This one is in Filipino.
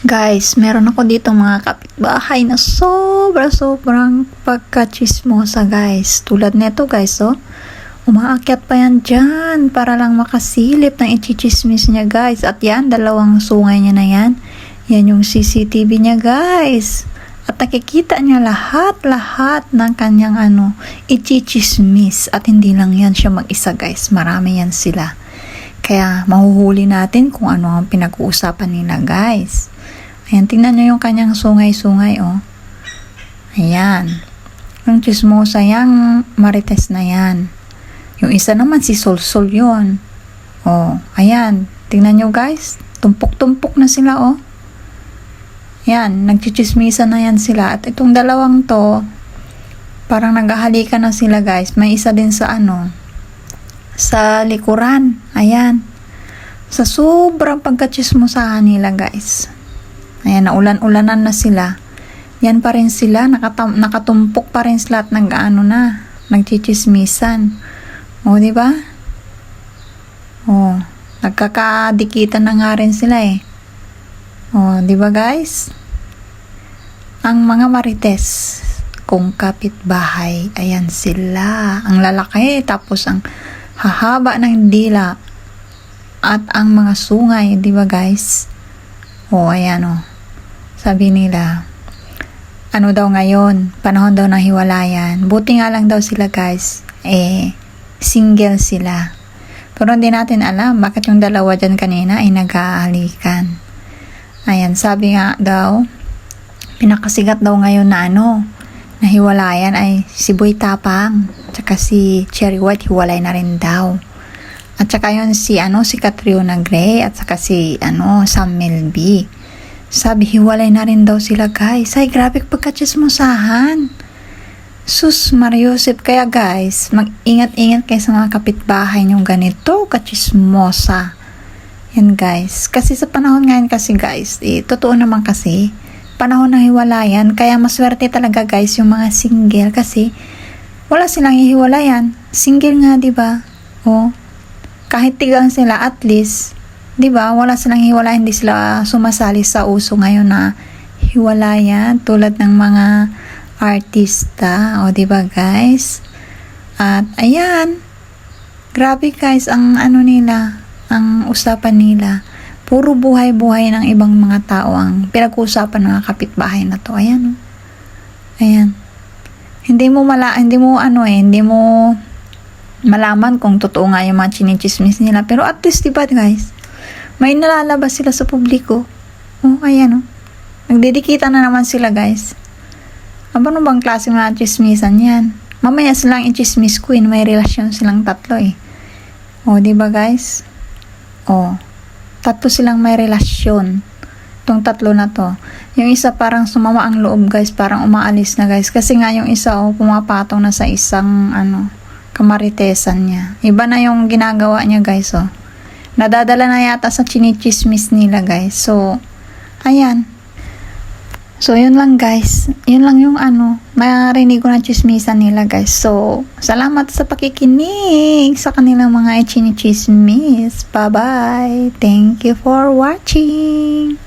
Guys, meron ako dito mga kapitbahay na sobra sobrang pagkachismosa guys. Tulad nito guys, oh. Umaakyat pa yan dyan para lang makasilip ng ichichismis niya guys. At yan, dalawang sungay niya na yan. Yan yung CCTV niya guys. At nakikita niya lahat-lahat ng kanyang ano, ichichismis. At hindi lang yan siya mag-isa guys. Marami yan sila. Kaya mahuhuli natin kung ano ang pinag-uusapan nila guys. Ayan, tingnan nyo yung kanyang sungay-sungay, oh. Ayan. Yung chismosa yang marites na yan. Yung isa naman si Sol-Sol yun. Oh, ayan. Tingnan nyo guys. Tumpok-tumpok na sila, oh. Yan, nagchichismisa na yan sila. At itong dalawang to, parang naghahalika na sila guys. May isa din sa ano, sa likuran. Ayan. Sa sobrang pagkachismosahan nila guys. Ayan, naulan-ulanan na sila. Yan pa rin sila, nakatam- nakatumpok pa rin sila at nag-ano na, nagchichismisan. O, di ba? O, nagkakadikitan na nga rin sila eh. O, di ba guys? Ang mga marites, kung kapitbahay, ayan sila. Ang lalaki, tapos ang hahaba ng dila. At ang mga sungay, di ba guys? O, ayan o. Sabi nila, ano daw ngayon, panahon daw ng hiwalayan. Buti nga lang daw sila guys, eh, single sila. Pero hindi natin alam bakit yung dalawa dyan kanina ay nag-aalikan. Ayan, sabi nga daw, pinakasigat daw ngayon na ano, na hiwalayan ay si Boy Tapang, tsaka si Cherry White hiwalay na rin daw. At saka yun si ano si Catriona Gray at saka si ano Sam Melby. Sabi hiwalay na rin daw sila guys. Ay grabe pagkachismosahan. Sus Mariusip kaya guys, mag-ingat-ingat kayo sa mga kapitbahay nyo ganito kachismosa. Yan guys. Kasi sa panahon ngayon kasi guys, eh, totoo naman kasi, panahon ng hiwalayan, kaya maswerte talaga guys yung mga single kasi wala silang hiwalayan. Single nga, di ba? Oh, kahit tigang sila at least, 'di ba? Wala silang hiwala, hindi sila sumasali sa uso ngayon na hiwalayan tulad ng mga artista, o 'di ba, guys? At ayan. Grabe guys ang ano nila, ang usapan nila. Puro buhay-buhay ng ibang mga tao ang pinag-uusapan ng kapitbahay na to. Ayan. oh. Ayan. Hindi mo mala, hindi mo ano eh, hindi mo malaman kung totoo nga yung mga chinichismis nila. Pero at least, diba guys, may nalalabas sila sa publiko. Oh, ayan oh. Nagdidikita na naman sila guys. Aba, ano bang klase mga chismisan yan? Mamaya silang i-chismis queen, may relasyon silang tatlo eh. Oh, diba guys? Oh, tatlo silang may relasyon. Itong tatlo na to. Yung isa parang sumama ang loob guys, parang umaalis na guys. Kasi nga yung isa oh, pumapatong na sa isang ano, kamaritesan niya. Iba na yung ginagawa niya guys oh. Nadadala na yata sa chinichismis nila guys. So, ayan. So, yun lang guys. Yun lang yung ano, narinig ko na chismisan nila guys. So, salamat sa pakikinig sa kanilang mga chinichismis. Bye-bye. Thank you for watching.